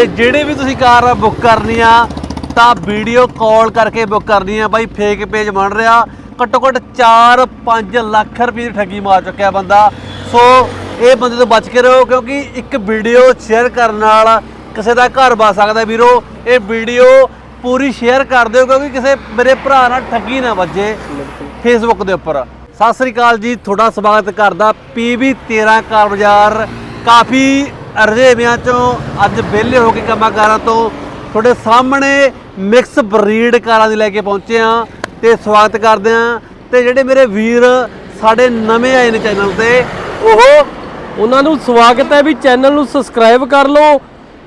ਤੇ ਜਿਹੜੇ ਵੀ ਤੁਸੀਂ ਕਾਰ ਬੁੱਕ ਕਰਨੀ ਆ, ਤਾਂ ਵੀਡੀਓ ਕਾਲ ਕਰਕੇ ਬੁੱਕ ਕਰਨੀ ਆ। ਬਾਈ ਫੇਕ ਪੇਜ ਬਣ ਰਿਹਾ। ਘੱਟੋ ਘੱਟ 4-5 ਲੱਖ ਰੁਪਏ ਦੀ ਠੱਗੀ ਮਾਰ ਚੁੱਕਿਆ ਬੰਦਾ। ਸੋ ਇਹ ਬੰਦੇ ਤੋਂ ਬਚ ਕੇ ਰਹੋ, ਕਿਉਂਕਿ ਇੱਕ ਵੀਡੀਓ ਸ਼ੇਅਰ ਕਰਨ ਨਾਲ ਕਿਸੇ ਦਾ ਘਰ ਬਚ ਸਕਦਾ ਵੀਰੋ। ਇਹ ਵੀਡੀਓ ਪੂਰੀ ਸ਼ੇਅਰ ਕਰ ਦਿਓ, ਕਿਉਂਕਿ ਕਿਸੇ ਮੇਰੇ ਭਰਾ ਨਾਲ ਠੱਗੀ ਨਾ ਵੱਜੇ ਫੇਸਬੁੱਕ ਦੇ ਉੱਪਰ। ਸਤਿ ਸ੍ਰੀ ਅਕਾਲ ਜੀ, ਤੁਹਾਡਾ ਸਵਾਗਤ ਕਰਦਾ PB 13 ਕਾਰ ਬਾਜ਼ਾਰ ਕਾਫੀ ਰਜੇਵਿਆਂ ਚੋਂ ਅੱਜ ਵਿਹਲੇ ਹੋ ਕੇ ਕੰਮਾਂ ਕਾਰਾਂ ਤੋਂ ਤੁਹਾਡੇ ਸਾਹਮਣੇ ਮਿਕਸ ਬਰੀਡ ਕਾਰਾਂ ਦੀ ਲੈ ਕੇ ਪਹੁੰਚੇ ਆ ਤੇ ਸਵਾਗਤ ਕਰਦੇ ਆ ਤੇ ਜਿਹੜੇ ਮੇਰੇ ਵੀਰ ਸਾਡੇ ਨਵੇਂ ਆਏ ਨੇ ਚੈਨਲ ਤੇ, ਉਹ ਉਹਨਾਂ ਨੂੰ ਸਵਾਗਤ ਹੈ ਵੀ ਚੈਨਲ ਨੂੰ ਸਬਸਕ੍ਰਾਈਬ ਕਰ ਲਓ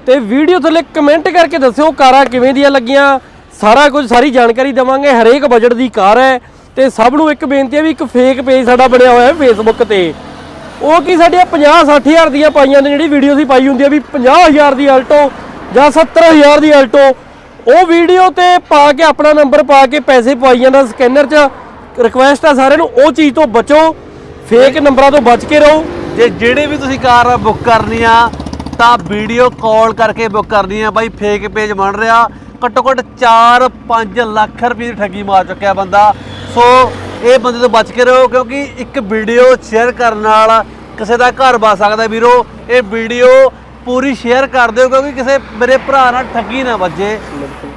ਤੇ ਵੀਡੀਓ ਥੱਲੇ ਕਮੈਂਟ ਕਰਕੇ ਦੱਸਿਓ ਕਾਰਾਂ ਕਿਵੇਂ ਦੀਆਂ ਲੱਗੀਆਂ। ਸਾਰਾ ਕੁਝ, ਸਾਰੀ ਜਾਣਕਾਰੀ ਦੇਵਾਂਗੇ। ਹਰੇਕ ਬਜਟ ਦੀ ਕਾਰ ਹੈ ਤੇ ਸਭ ਨੂੰ ਇੱਕ ਬੇਨਤੀ ਹੈ ਵੀ ਇੱਕ ਫੇਕ ਪੇਜ ਸਾਡਾ ਬਣਿਆ ਹੋਇਆ ਹੈ ਫੇਸਬੁੱਕ ਤੇ। ਉਹ ਕੀ ਸਾਡੀਆਂ 50 60000 ਦੀਆਂ ਪਾਈਆਂ ਨੇ, ਜਿਹੜੀ ਵੀਡੀਓ ਸੀ ਪਾਈ ਹੁੰਦੀ ਹੈ ਵੀ 50000 ਦੀ ਆਲਟੋ ਜਾਂ 70000 ਦੀ ਆਲਟੋ ਉਹ ਵੀਡੀਓ ਤੇ ਪਾ ਕੇ ਆਪਣਾ ਨੰਬਰ ਪਾ ਕੇ ਪੈਸੇ ਪਵਾਈ ਜਾਂਦਾ ਸਕੈਨਰ 'ਚ। ਰਿਕੁਐਸਟ ਆ ਸਾਰਿਆਂ ਨੂੰ, ਉਹ ਚੀਜ਼ ਤੋਂ ਬਚੋ ਫੇਕ ਨੰਬਰਾਂ ਤੋਂ ਬਚ ਕੇ ਰਹੋ। ਜੇ ਜਿਹੜੇ ਵੀ ਤੁਸੀਂ ਕਾਰ ਬੁੱਕ ਕਰਨੀ ਆ, ਤਾਂ ਵੀਡੀਓ ਕਾਲ ਕਰਕੇ ਬੁੱਕ ਕਰਨੀ ਆ। ਬਾਈ ਫੇਕ ਪੇਜ ਬਣ ਰਿਹਾ। ਘੱਟੋ ਘੱਟ 4-5 ਲੱਖ ਰੁਪਏ ਦੀ ਠੱਗੀ ਮਾਰ ਚੁੱਕਿਆ ਬੰਦਾ। ਸੋ ਇਹ ਬੰਦੇ ਤੋਂ ਬਚ ਕੇ ਰਹੋ, ਕਿਉਂਕਿ ਇੱਕ ਵੀਡੀਓ ਸ਼ੇਅਰ ਕਰਨ ਨਾਲ ਕਿਸੇ ਦਾ ਘਰ ਬਚ ਸਕਦਾ ਵੀਰੋ। ਇਹ ਵੀਡੀਓ ਪੂਰੀ ਸ਼ੇਅਰ ਕਰ ਦਿਓ, ਕਿਉਂਕਿ ਕਿਸੇ ਮੇਰੇ ਭਰਾ ਨਾਲ ਠੱਗੀ ਨਾ ਵੱਜੇ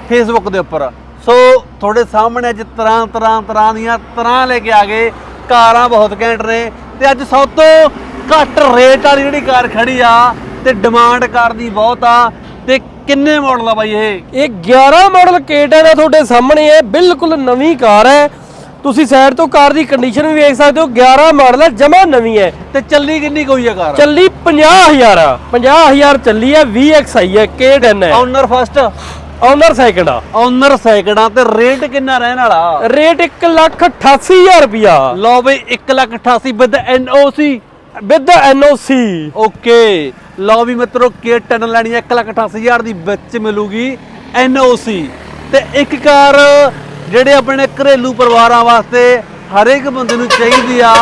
ਫੇਸਬੁੱਕ ਦੇ ਉੱਪਰ। ਸੋ ਤੁਹਾਡੇ ਸਾਹਮਣੇ ਅੱਜ ਤਰ੍ਹਾਂ ਤਰ੍ਹਾਂ ਤਰ੍ਹਾਂ ਦੀਆਂ ਤਰ੍ਹਾਂ ਲੈ ਕੇ ਆ ਗਏ। ਕਾਰਾਂ ਬਹੁਤ ਘੈਂਟ ਨੇ ਤੇ ਅੱਜ ਸਭ ਤੋਂ ਘੱਟ ਰੇਟ ਵਾਲੀ ਜਿਹੜੀ ਕਾਰ ਖੜੀ ਆ ਤੇ ਡਿਮਾਂਡ ਕਾਰ ਦੀ ਬਹੁਤ ਆ। ਤੇ ਕਿੰਨੇ ਮਾਡਲ ਆ ਬਾਈ ਇਹ? ਇਹ 11 ਮਾਡਲ K10 ਹੈ ਤੁਹਾਡੇ ਸਾਹਮਣੇ ਹੈ ਬਿਲਕੁਲ ਨਵੀਂ ਕਾਰ ਹੈ। ਤੁਸੀਂ ਸਾਈਡ ਤੋਂ ਕਾਰ ਦੀ ਕੰਡੀਸ਼ਨ ਵੀ ਵੇਖ ਸਕਦੇ ਹੋ 11 ਮਾਡਲ ਹੈ ਜਮਾ ਨਵੀਂ ਹੈ। ਤੇ ਚੱਲੀ ਕਿੰਨੀ ਕੋਈ ਆ ਕਾਰ? ਚੱਲੀ 50000 ਆ। 50000 ਚੱਲੀ ਹੈ VXI ਹੈ K10 ਹੈ ਓਨਰ ਫਸਟ ਓਨਰ ਸੈਕਿੰਡ ਆ। ਓਨਰ ਸੈਕਿੰਡਾਂ ਤੇ ਰੇਟ ਕਿੰਨਾ ਰਹਿਣ ਵਾਲਾ? ਰੇਟ 188000 ਰੁਪਿਆ ਲਓ ਬਈ 1,88 with NOC with NOC okay. ਲਓ ਵੀ ਮਿੱਤਰੋ ਕੇ ਟਨ ਲੈਣੀ ਹੈ 1,88,000 ਦੀ ਵਿੱਚ ਮਿਲੂਗੀ ਐਨਓਸੀ ਤੇ ਇੱਕ ਕਾਰ ਜਿਹੜੇ ਆਪਣੇ ਘਰੇਲੂ ਪਰਿਵਾਰਾਂ ਵਾਸਤੇ ਹਰ ਇੱਕ ਬੰਦੇ ਨੂੰ ਚਾਹੀਦੀ ਆ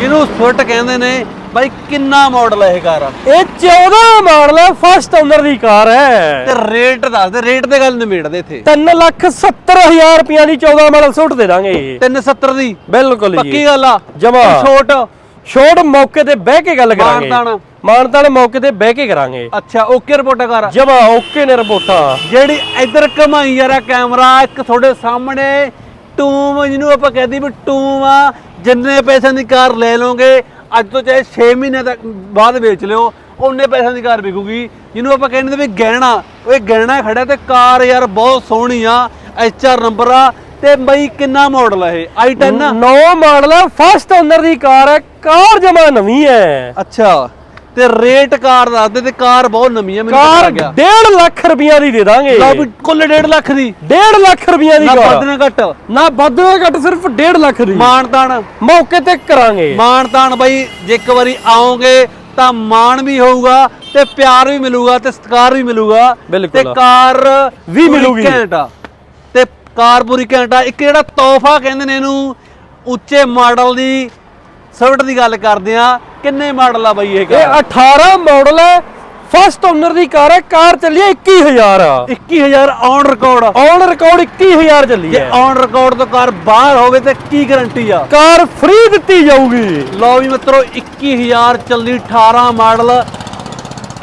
ਇਹਨੂੰ ਸਵਿਫਟ ਕਹਿੰਦੇ ਨੇ ਬਾਈ ਕਿੰਨਾ ਮਾਡਲ ਹੈ ਇਹ ਕਾਰ? ਇਹ 14 ਮਾਡਲ ਹੈ ਫਸਟ ਓਨਰ ਦੀ ਕਾਰ ਹੈ। ਤੇ ਰੇਟ ਦੱਸ ਦੇ ਰੇਟ ਦੇ ਗੱਲ ਨਿਬੇੜਦੇ ਇੱਥੇ। 370000 ਰੁਪਿਆ ਦੀ 14 ਮਾਡਲ ਸੁੱਟ ਦੇ ਦਾਂਗੇ 370 ਦੀ? ਬਿਲਕੁਲ ਪੱਕੀ ਜੀ ਗੱਲ ਆ। ਜਮਾਂ। ਛੋਟ ਛੋਟ ਮੌਕੇ ਤੇ ਬਹਿ ਕੇ ਗੱਲ ਕਰਾਂਗੇ। ਮਾਨਤਾਨ। ਮਾਨਤਾਨ ਮੌਕੇ ਤੇ ਬਹਿ ਕੇ ਕਰਾਂਗੇ। ਅੱਛਾ ਓਕੇ ਰਿਪੋਰਟ ਕਰ। ਜਮਾ ਓਕੇ ਨੇ ਰਿਪੋਰਟਾਂ। ਜਿਹੜੀ ਇੱਧਰ ਕਮਾਈ ਯਾਰਾ ਕੈਮਰਾ ਇੱਕ ਤੁਹਾਡੇ ਸਾਹਮਣੇ ਟੂਮ ਜਿਹਨੂੰ ਆਪਾਂ ਕਹਦੇ ਵੀ ਟੂਮ ਆ ਜਿੰਨੇ ਪੈਸਿਆਂ ਦੀ ਕਾਰ ਲੈ ਲਓਗੇ ਅੱਜ ਤੋਂ ਚਾਹੇ 6 ਮਹੀਨੇ ਤੱਕ ਬਾਅਦ ਵੇਚ ਲਿਓ ਉਹਨੇ ਪੈਸਿਆਂ ਦੀ ਕਾਰ ਵਿਕੂਗੀ। ਜਿਹਨੂੰ ਆਪਾਂ ਕਹਿੰਦੇ ਵੀ ਗਹਿਣਾ ਉਹ ਇਹ ਗਹਿਣਾ ਖੜਾ ਤੇ ਕਾਰ ਯਾਰ ਬਹੁਤ ਸੋਹਣੀ ਆ ਐਚਆਰ ਨੰਬਰ ਆ ਤੇ ਬਈ ਕਿੰਨਾ ਮਾਡਲ ਆ ਇਹ? i10 ਆ? ਨੌ? ਮਾਡਲ ਹੈ ਫਸਟ ਓਨਰ ਦੀ ਕਾਰ ਹੈ ਕਾਰ ਜਮਾ ਨਵੀਂ ਹੈ ਅੱਛਾ ਤੇ ਰੇਟ ਕਾਰ ਦੱਸਦੇ ਤੇ ਕਾਰ ਬਹੁਤ ਨਵੀਂ ਆ ਮੈਨੂੰ ਪਤਾ ਕਾਰ ਲੱਗਿਆ। 1.5 ਲੱਖ ਰੁਪਈਆ ਦੀ ਦੇ ਦਾਂਗੇ। ਲਓ ਵੀ ਕੁੱਲ 1.5 ਲੱਖ ਦੀ। 1.5 ਲੱਖ ਰੁਪਈਆ ਦੀ ਨਾ ਕਾਰ ਵੱਧ ਨਾ ਘੱਟ। ਨਾ ਵੱਧ ਨਾ ਘੱਟ ਸਿਰਫ 1.5 ਲੱਖ ਦੀ। ਮਾਨਤਾਨ ਮੌਕੇ ਤੇ ਕਰਾਂਗੇ। ਮਾਣ ਤਾਣ ਬਾਈ ਜੇ ਇੱਕ ਵਾਰੀ ਆਓਗੇ ਤਾਂ ਮਾਣ ਵੀ ਹੋਊਗਾ ਤੇ ਪਿਆਰ ਵੀ ਮਿਲੂਗਾ ਤੇ ਸਤਿਕਾਰ ਵੀ ਮਿਲੂਗਾ। ਬਿਲਕੁਲ। ਤੇ ਕਾਰ ਵੀ ਮਿਲੂਗੀ। ਘੈਂਟ ਆ। ਕਾਰ ਪੂਰੀ ਘੈਂਟ ਆ। ਇੱਕ ਜਿਹੜਾ ਤੋਹਫਾ ਕਹਿੰਦੇ ਨੇ ਇਹਨੂੰ ਉੱਚੇ ਮਾਡਲ ਦੀ ਸਵਿਫਟ ਦੀ ਗੱਲ ਕਰਦੇ ਆ। ਕਿੰਨੇ ਮਾਡਲ ਆ ਬਾਈ ਇਹ ਇਹ ਕਾਰ? 18 ਮਾਡਲ ਹੈ ਫਸਟ ਓਨਰ ਦੀ ਕਾਰ ਹੈ ਕਾਰ ਚੱਲੀ ਹੈ 21000 21000 ਔਨ ਰਿਕਾਰਡ ਔਨ ਰਿਕਾਰਡ 21000 ਚੱਲੀ ਜੇ ਹੈ ਔਨ ਰਿਕਾਰਡ ਤੋਂ ਕਾਰ ਬਾਹਰ ਹੋਵੇ ਤੇ ਕੀ ਗਾਰੰਟੀ ਆ? ਕਾਰ ਫ੍ਰੀ ਦਿੱਤੀ ਜਾਊਗੀ। ਲਓ ਵੀ ਮਿੱਤਰੋ 21000 ਚੱਲੀ 18 ਮਾਡਲ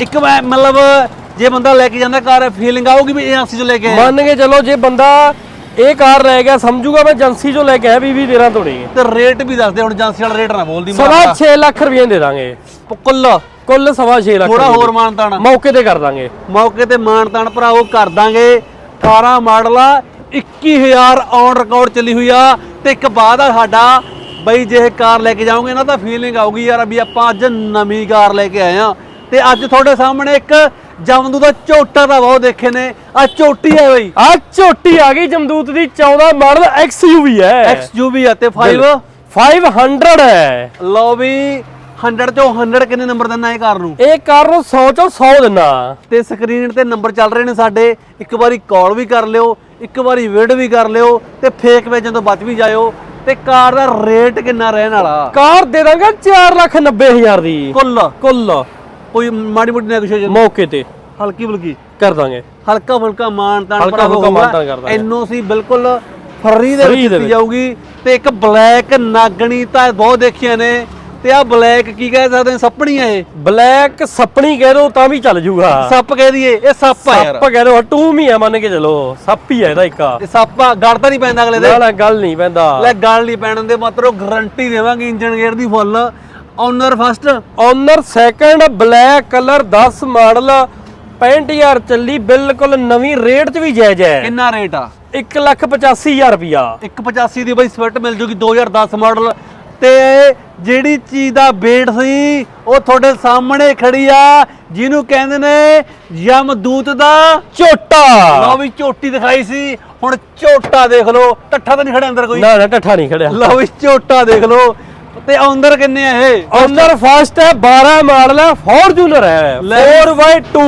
ਇੱਕ ਮਤਲਬ ਜੇ ਬੰਦਾ ਲੈ ਕੇ ਜਾਂਦਾ ਕਾਰ ਫੀਲਿੰਗ ਆਊਗੀ ਵੀ ਏਜੰਸੀ ਚੋਂ ਲੈ ਕੇ ਮੰਨ ਕੇ ਚਲੋ ਜੇ ਬੰਦਾ ਇਹ ਕਾਰ ਲੈ ਗਿਆ ਸਮਝੂਗਾ ਮੈਂ ਏਜੰਸੀ ਚੋਂ ਲੈ ਕੇ ਆਇਆ 20 13 ਤੋਂ ਨਹੀਂ। ਤੇ ਰੇਟ ਵੀ ਦੱਸਦੇ ਹੁਣ ਏਜੰਸੀ ਵਾਲਾ ਰੇਟ ਨਾ ਬੋਲਦੀ ਸਵਾ 6 ਲੱਖ ਰੁਪਏ ਦੇ ਦਾਂਗੇ। ਕੁੱਲ। ਕੁੱਲ ਸਵਾ 6 ਲੱਖ ਥੋੜਾ ਹੋਰ ਮਾਨਤਾਨ। ਮੌਕੇ ਤੇ ਕਰ ਦਾਂਗੇ। ਮੌਕੇ ਤੇ ਮਾਨਤਾਨ ਭਰਾਓ ਕਰ ਦਾਂਗੇ। 18 ਮਾਡਲ ਆ 21000 ਔਨ ਰਿਕਾਰਡ ਚੱਲੀ ਹੋਈ ਆ। ਤੇ ਇੱਕ ਬਾਅਦ ਆ ਸਾਡਾ ਬਈ ਜੇ ਇਹ ਕਾਰ ਲੈ ਕੇ ਜਾਓਗੇ ਨਾ ਤਾਂ ਫੀਲਿੰਗ ਆਊਗੀ ਯਾਰ ਵੀ ਆਪਾਂ ਅੱਜ ਨਵੀਂ ਕਾਰ ਲੈ ਕੇ ਆਏ ਆ। ਤੇ ਅੱਜ ਤੁਹਾਡੇ ਸਾਹਮਣੇ ਇੱਕ ਜਮਦੂ ਦਾ ਝੋਟਾ ਤਾਂ ਬਹੁਤ ਦੇਖੇ ਨੇ। ਆ ਝੋਟੀ ਹੈ ਬਈ। ਆ ਝੋਟੀ ਆ ਗਈ ਜਮਦੂਤ ਦੀ 14 ਮਾਡਲ XUV ਹੈ। XUV ਆ ਤੇ 5 500 ਹੈ। ਲਓ ਵੀ 100 ਚੋਂ 100 ਕਿੰਨੇ ਨੰਬਰ ਦਿੰਨਾ ਇਹ ਕਾਰ ਨੂੰ? ਇਹ ਕਾਰ ਨੂੰ 100 ਚੋਂ 100 ਦਿਨਾ ਤੇ ਸਕਰੀਨ ਤੇ ਨੰਬਰ ਚੱਲ ਰਹੇ ਨੇ ਸਾਡੇ। ਇੱਕ ਵਾਰੀ ਕਾਲ ਵੀ ਕਰ ਲਿਓ ਇੱਕ ਵਾਰੀ ਵਿਡ ਵੀ ਕਰ ਲਿਓ ਤੇ ਫੇਕ ਵੇਚਣ ਤੋਂ ਬਚ ਵੀ ਜਾਇਓ। ਤੇ ਕਾਰ ਦਾ ਰੇਟ ਕਿੰਨਾ ਰਹਿਣ ਵਾਲਾ? ਕਾਰ ਦੇ ਦਾਂਗੇ 4 ਲੱਖ 90 ਹਜ਼ਾਰ ਦੀ। ਕੁੱਲ। ਕੁੱਲ। ਕੋਈ ਮਾੜੀ ਮੋਟੀ ਨੈਗੋਸ਼ੀਏਸ਼ਨ ਮੌਕੇ ਤੇ। ਹਲਕੀ ਬੁਲਕੀ ਕਰ ਦਾਂਗੇ। ਹਲਕਾ ਫੁਲਕਾ ਮਾਨ ਤਾਨ ਹਲਕਾ ਫੁਲਕਾ ਹੋਊਗਾ। ਮਾਨ ਤਾਨ ਕਰ ਦਾਂਗੇ। ਐਨਓਸੀ ਬਿਲਕੁਲ ਫਰੀ ਦੇ ਵਿੱਚ ਦਿੱਤੀ। ਜਾਊਗੀ ਤੇ ਇੱਕ ਬਲੈਕ ਨਾਗਣੀ ਤਾਂ ਬਹੁਤ ਦੇਖੀਆਂ ਨੇ ਤੇ ਆ ਬਲੈਕ ਕੀ ਕਹਿ ਸਕਦੇ ਹਾਂ ਸੱਪਣੀ ਆ ਇਹ। ਬਲੈਕ ਸੱਪਣੀ ਕਹਿ ਦੋ ਤਾਂ ਵੀ ਚੱਲ ਜੂਗਾ। ਸੱਪ ਕਹਿ ਦਈਏ ਇਹ ਸੱਪ ਆ। ਯਾਰ ਸੱਪ ਕਹਿ ਦੋ ਟੂਮ ਹੀ ਆ ਮੰਨ ਕੇ ਚਲੋ। ਸੱਪ ਹੀ ਆ ਇਹਦਾ ਇੱਕ ਇਹ ਸੱਪ ਆ ਗੜ ਤਾਂ ਨਹੀਂ ਪੈਂਦਾ ਅਗਲੇ ਦੇ। ਨਾ ਨਾ ਗੱਲ ਨਹੀਂ ਪੈਂਦਾ। ਲੈ ਗੱਲ ਨਹੀਂ ਪੈਣ ਦੇ ਮਾਤਰੋ ਗਾਰੰਟੀ ਦੇਵਾਂਗੇ ਇੰਜਨ ਗੇਅਰ ਦੀ full owner first. Owner second black colour 10 model. 65000 ਚੱਲੀ ਬਿਲਕੁਲ ਨਵੀਂ ਰੇਟ 'ਚ ਵੀ ਜਾਇਜ਼ ਹੈ। ਕਿੰਨਾ ਰੇਟ ਆ? 185000 ਰੁਪਿਆ 185 ਦੀ ਬਈ ਸਵਿਫਟ ਮਿਲ ਜੂਗੀ 2010 ਮਾਡਲ। ਤੇ ਜਿਹੜੀ ਚੀਜ਼ ਦਾ weight ਸੀ ਉਹ ਤੁਹਾਡੇ ਸਾਹਮਣੇ ਖੜੀ ਆ ਜਿਹਨੂੰ ਕਹਿੰਦੇ ਨੇ ਯਮਦੂਤ ਦਾ ਝੋਟਾ। ਲਓ ਵੀ ਝੋਟੀ ਦਿਖਾਈ ਸੀ। ਹੁਣ ਝੋਟਾ ਦੇਖ ਲਓ ਟੱਠਾ ਤਾਂ ਨਹੀਂ ਖੜਿਆ ਅੰਦਰ ਕੋਈ। ਨਾ ਨਾ ਟੱਠਾ ਨਹੀਂ ਖੜਿਆ। ਲਓ ਵੀ ਝੋਟਾ ਦੇਖ ਲਓ। ਤੇ ਅੰਦਰ ਕਿੰਨੇ ਆ ਇਹ? ਓਨਰ ਫਸਟ ਹੈ 12 ਮਾਡਲ ਹੈ ਫੋਰਚੂਨਰ ਹੈ। ਲੈ। 4x2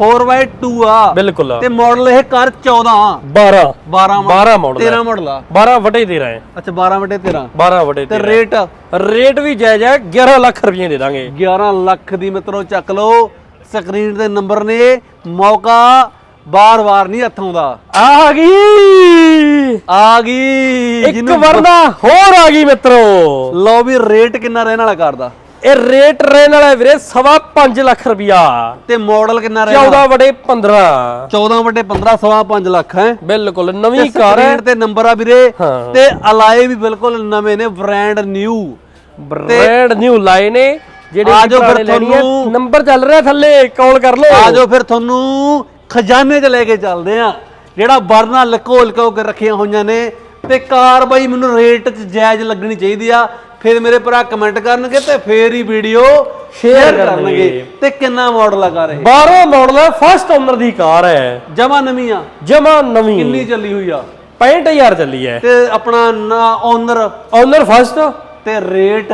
4x2 ਆ। ਬਿਲਕੁਲ। ਤੇ ਮਾਡਲ ਇਹ ਕਰ 14 12 12 12 ਮਾਡਲ 13 ਮਾਡਲ ਆ। 12 ਵਟੇ 13 ਹੈ। ਅੱਛਾ 12 ਵਟੇ 13 12 ਵਟੇ ਤੇ 13 ਰੇਟ ਰੇਟ ਵੀ ਜਾਇਜ਼ ਹੈ 11 ਲੱਖ ਰੁਪਏ ਦੇ ਦਾਂਗੇ। 11 ਲੱਖ ਦੀ ਮਿੱਤਰੋ ਚੱਕ ਲਓ। ਸਕਰੀਨ ਤੇ ਨੰਬਰ ਨੇ। ਮੌਕਾ ਬਾਰ-ਬਾਰ ਨਹੀਂ ਹੱਥੋਂ ਦਾ ਆ ਗਈ। ਆ ਗਈ ਇੱਕ ਜਿਹਨੂੰ- ਵਰਨਾ ਹੋਰ ਆ ਗਈ ਮਿੱਤਰੋ। ਲਓ ਵੀ ਰੇਟ ਕਿੰਨਾ ਰਹਿਣ ਵਾਲਾ ਕਾਰ ਦਾ? ਇਹ ਰੇਟ ਰਹਿਣ ਵਾਲਾ ਹੈ ਵੀਰੇ ਸਵਾ 5 ਲੱਖ ਰੁਪਿਆ ਤੇ ਮਾਡਲ ਕਿੰਨਾ ਰਹਿਣ 14 ਵਟੇ 15 14 ਵਟੇ 15 ਸਵਾ 5 ਲੱਖ ਹੈ? ਬਿਲਕੁਲ ਨਵੀਂ ਕਾਰ ਹੈ। ਤੇ ਨੰਬਰ ਆ ਵੀਰੇ। ਹਾਂ। ਤੇ ਅਲਾਏ ਵੀ ਬਿਲਕੁਲ ਨਵੇਂ ਨੇ ਬ੍ਰਾਂਡ ਨਿਊ ਬ੍ਰਾਂਡ ਨਿਊ ਲਾਏ ਨੇ ਜਿਹੜੇ ਆ ਜਾਓ ਫਿਰ ਤੁਹਾਨੂੰ- ਨੰਬਰ ਚੱਲ ਰਿਹਾ ਥੱਲੇ ਕਾਲ ਕਰ ਲਓ। ਆ ਜਾਓ ਫਿਰ ਤੁਹਾਨੂੰ ਖਜ਼ਾਨੇ 'ਚ ਲੈ ਕੇ ਚੱਲਦੇ ਆ। ਜਿਹੜਾ ਬਰਨਾ ਲਕੋ ਲਕੋ ਕੇ ਰੱਖੀਆਂ ਹੋਈਆਂ ਨੇ ਤੇ ਕਾਰ ਬਾਈ ਮੈਨੂੰ ਰੇਟ 'ਚ ਜਾਇਜ਼ ਲੱਗਣੀ ਚਾਹੀਦੀ ਆ। ਫਿਰ ਮੇਰੇ ਭਰਾ ਕਮੈਂਟ ਕਰਨਗੇ ਤੇ ਫੇਰ ਹੀ ਵੀਡੀਓ ਸ਼ੇਅਰ ਕਰਨਗੇ। ਕਰਨਗੇ। ਤੇ ਕਿੰਨਾ ਮਾਡਲ ਆ ਕਾਰ ਇਹ? 12 ਮਾਡਲ ਹੈ ਫਸਟ ਓਨਰ ਦੀ ਕਾਰ ਹੈ। ਜਮਾ ਨਵੀਂ ਆ। ਜਮਾ ਨਵੀਂ। ਕਿੰਨੀ ਚੱਲੀ ਹੋਈ ਆ? 65000 ਚੱਲੀ ਹੈ। ਤੇ ਆਪਣਾ ਓਨਰ ਓਨਰ ਫਸਟ ਤੇ ਰੇਟ?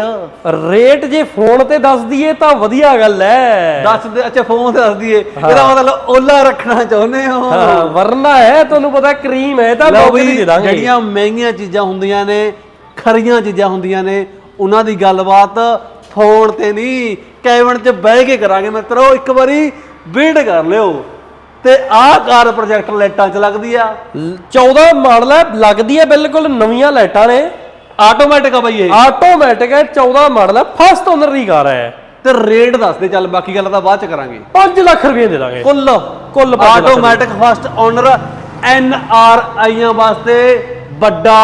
ਰੇਟ ਜੇ ਫੋਨ ਤੇ ਦੱਸ ਦਈਏ ਤਾਂ ਵਧੀਆ ਗੱਲ ਹੈ ਦੱਸ ਦੇ ਅੱਛਾ ਫੋਨ ਤੇ ਦੱਸ ਦਈਏ। ਇਹਦਾ ਮਤਲਬ ਓਲਾ ਰੱਖਣਾ ਚਾਹੁੰਦੇ ਹੋ? ਹਾਂ, ਵਰਨਾ ਹੈ ਤੁਹਾਨੂੰ ਪਤਾ ਕਰੀਮ ਹੈ ਤਾਂ ਲੋਕ ਦੇ ਦਾਂਗੇ। ਜਿਹੜੀਆਂ ਮਹਿੰਗੀਆਂ ਚੀਜ਼ਾਂ ਹੁੰਦੀਆਂ ਨੇ ਖਰੀਆਂ ਚੀਜ਼ਾਂ ਹੁੰਦੀਆਂ ਨੇ ਉਹਨਾਂ ਦੀ ਗੱਲਬਾਤ ਫੋਨ ਤੇ ਨਹੀਂ ਕੈਬਨ 'ਚ ਬਹਿ ਕੇ ਕਰਾਂਗੇ ਮਿੱਤਰੋ ਇੱਕ ਵਾਰੀ ਵੇਟ ਕਰ ਲਿਓ। ਤੇ ਆਹ ਕਾਰ ਪ੍ਰੋਜੈਕਟ ਲਾਈਟਾਂ 'ਚ ਲੱਗਦੀ ਆ। 14 ਮਾਡਲ ਹੈ ਲੱਗਦੀ ਹੈ ਬਿਲਕੁਲ ਨਵੀਆਂ ਲਾਈਟਾਂ ਨੇ। ਆਟੋਮੈਟਿਕ ਆ ਬਈ ਇਹ। ਆਟੋਮੈਟਿਕ ਹੈ 14 ਮਾਡਲ ਹੈ ਫਸਟ ਓਨਰ ਦੀ ਕਾਰ ਹੈ। ਤੇ ਰੇਟ ਦੱਸ ਦੇ ਚੱਲ ਬਾਕੀ ਗੱਲ ਤਾਂ ਬਾਅਦ 'ਚ ਕਰਾਂਗੇ। 5 ਲੱਖ ਰੁਪਏ ਦੇ ਦਾਂਗੇ। ਕੁੱਲ ਕੁੱਲ automatic first owner N R ਆਈਆਂ ਵਾਸਤੇ ਵੱਡਾ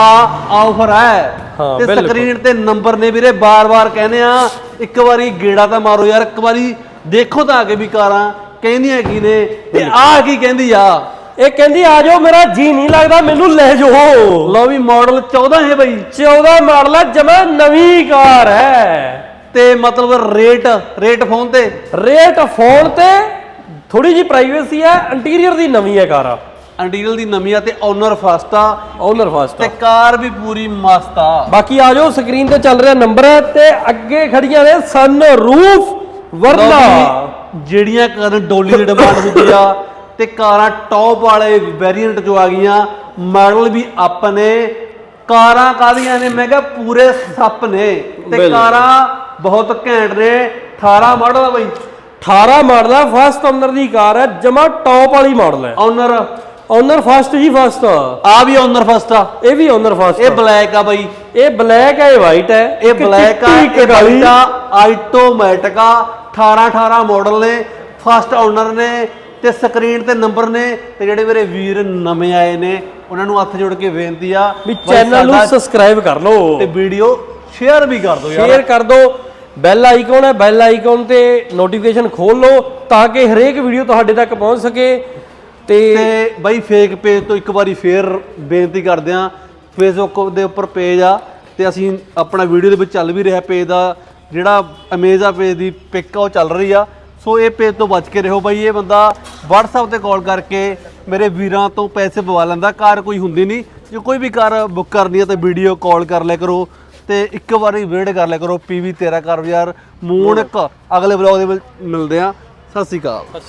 ਆਫਰ ਹੈ। ਤੇ। ਸਕਰੀਨ ਤੇ ਨੰਬਰ ਨੇ ਵੀਰੇ ਬਾਰ-ਬਾਰ ਕਹਿੰਦੇ ਆ ਇੱਕ ਵਾਰੀ ਗੇੜਾ ਤਾਂ ਮਾਰੋ ਯਾਰ ਇੱਕ ਵਾਰੀ ਦੇਖੋ ਤਾਂ ਆ ਕੇ ਵੀ ਕਾਰਾਂ ਕਹਿੰਦੀਆਂ ਕੀ ਨੇ ਤੇ ਆਹ ਕੀ ਕਹਿੰਦੀ ਆ। ਇਹ ਕਹਿੰਦੀ ਆ ਜਾਓ ਮੇਰਾ ਜੀ ਨਹੀਂ ਲੱਗਦਾ ਮੈਨੂੰ ਲੈ ਜਾਓ ਲਓ ਵੀ ਮਾਡਲ 14 ਹੈ ਬਈ 14 ਮਾਡਲ ਹੈ ਜਮਾ ਨਵੀਂ ਕਾਰ ਹੈ ਤੇ ਮਤਲਬ ਰੇਟ ਰੇਟ ਫੋਨ ਤੇ ਰੇਟ ਫੋਨ ਤੇ ਥੋੜੀ ਜੀ ਪ੍ਰਾਈਵੇਸੀ ਹੈ ਇੰਟੀਰੀਅਰ ਦੀ ਨਵੀਂ ਹੈ ਕਾਰ ਅੰਡੀਲ ਦੀ ਨਵੀਂ ਆ ਤੇ ਓਨਰ ਫਸਟ ਆ ਓਨਰ ਫਸਟ ਤੇ ਕਾਰ ਵੀ ਪੂਰੀ ਮਸਤ ਆ ਬਾਕੀ ਆ ਜਾਓ ਸਕਰੀਨ ਤੇ ਚੱਲ ਰਿਹਾ ਨੰਬਰ ਹੈ ਤੇ ਅੱਗੇ ਖੜੀਆਂ ਨੇ ਸਨ ਰੂਫ ਵਰਨਾ ਜਿਹੜੀਆਂ ਕਾਰਾਂ ਡੋਲੀ ਦੀ ਡਿਮਾਂਡ ਹੁੰਦੀ ਆ ਤੇ ਕਾਰਾਂ ਟੌਪ ਵਾਲੇ ਵੇਰੀਐਂਟ ਜੋ ਆ ਗਈਆਂ ਮਾਡਲ ਵੀ ਨੇ। ਕਾਰਾਂ ਕਾਦੀਆਂ ਨੇ? ਮੈਂ ਕਿਹਾ ਪੂਰੇ ਸੱਪ ਨੇ। ਤੇ। ਕਾਰਾਂ ਬਹੁਤ ਘੈਂਟ ਨੇ। 18 ਮਾਡਲ ਆ ਬਈ। 18 ਮਾਡਲ ਹੈ ਫਸਟ ਓਨਰ ਦੀ ਕਾਰ ਹੈ ਜਮਾ ਟੌਪ ਵਾਲੀ ਮਾਡਲ ਹੈ ਓਨਰ ਓਨਰ ਫਸਟ ਜੀ ਫਸਟ ਆ। ਵੀ ਓਨਰ ਫਸਟ ਆ। ਇਹ ਵੀ ਓਨਰ ਫਸਟ ਇਹ ਬਲੈਕ ਆ ਬਈ। ਇਹ ਬਲੈਕ ਹੈ ਇਹ ਵਾਈਟ ਹੈ ਇਹ ਬਲੈਕ ਆ ਇਹ ਵਾਈਟ ਆ। ਆਟੋਮੈਟਿਕ ਆ। 18 18 ਮਾਡਲ ਨੇ। ਫਸਟ ਓਨਰ ਨੇ। ਤੇ ਸਕਰੀਨ ਤੇ ਨੰਬਰ ਨੇ ਤੇ ਜਿਹੜੇ ਮੇਰੇ ਵੀਰ ਨਵੇਂ ਆਏ ਨੇ ਉਹਨਾਂ ਨੂੰ ਹੱਥ ਜੋੜ ਕੇ ਬੇਨਤੀ ਆ ਵੀ ਚੈਨਲ ਨੂੰ ਸਬਸਕ੍ਰਾਈਬ ਕਰ ਲਓ। ਤੇ ਵੀਡੀਓ ਸ਼ੇਅਰ ਵੀ ਕਰ ਦਿਓ ਯਾਰ। ਸ਼ੇਅਰ ਕਰ ਦਿਓ। ਬੈਲ ਆਈਕਨ ਹੈ ਬੈਲ ਆਈਕਨ ਤੇ ਨੋਟੀਫਿਕੇਸ਼ਨ ਖੋਲ ਲਓ ਤਾਂ ਕਿ ਹਰੇਕ ਵੀਡੀਓ ਤੁਹਾਡੇ ਤੱਕ ਪਹੁੰਚ ਸਕੇ ਤੇ ਤੇ ਬਾਈ ਫੇਕ ਪੇਜ ਤੋਂ ਇੱਕ ਵਾਰੀ ਫੇਰ ਬੇਨਤੀ ਕਰਦੇ ਆ ਫੇਸਬੁੱਕ ਦੇ ਉੱਪਰ ਪੇਜ ਆ ਤੇ ਅਸੀਂ ਆਪਣਾ ਵੀਡੀਓ ਦੇ ਵਿੱਚ ਚੱਲ ਵੀ ਰਿਹਾ ਪੇਜ ਦਾ ਜਿਹੜਾ ਅਮੇਜ਼ਾ ਪੇਜ ਦੀ ਪਿਕ ਆ ਉਹ ਚੱਲ ਰਹੀ ਆ। ਸੋ ਇਹ ਪੇਜ ਤੋਂ ਬਚ ਕੇ ਰਹੋ ਬਾਈ, ਇਹ ਬੰਦਾ WhatsApp ਤੇ ਕਾਲ ਕਰਕੇ ਮੇਰੇ ਵੀਰਾਂ ਤੋਂ ਪੈਸੇ ਪਵਾ ਲੈਂਦਾ, ਕਾਰ ਕੋਈ ਹੁੰਦੀ ਨਹੀਂ। ਜੇ ਕੋਈ ਵੀ ਕਾਰ ਬੁੱਕ ਕਰਨੀ ਹੈ ਤਾਂ ਵੀਡੀਓ ਕਾਲ ਕਰ ਲਿਆ ਕਰੋ ਤੇ ਇੱਕ ਵਾਰੀ ਵੇਟ ਕਰ ਲਿਆ ਕਰੋ ਪੀਵੀ 13 ਕਾਰ ਬਾਜ਼ਾਰ ਮੂਨਕ ਅਗਲੇ ਬਲੌਗ ਦੇ ਵਿੱਚ ਮਿਲਦੇ ਆ ਸਤਿ ਸ਼੍ਰੀ ਅਕਾਲ।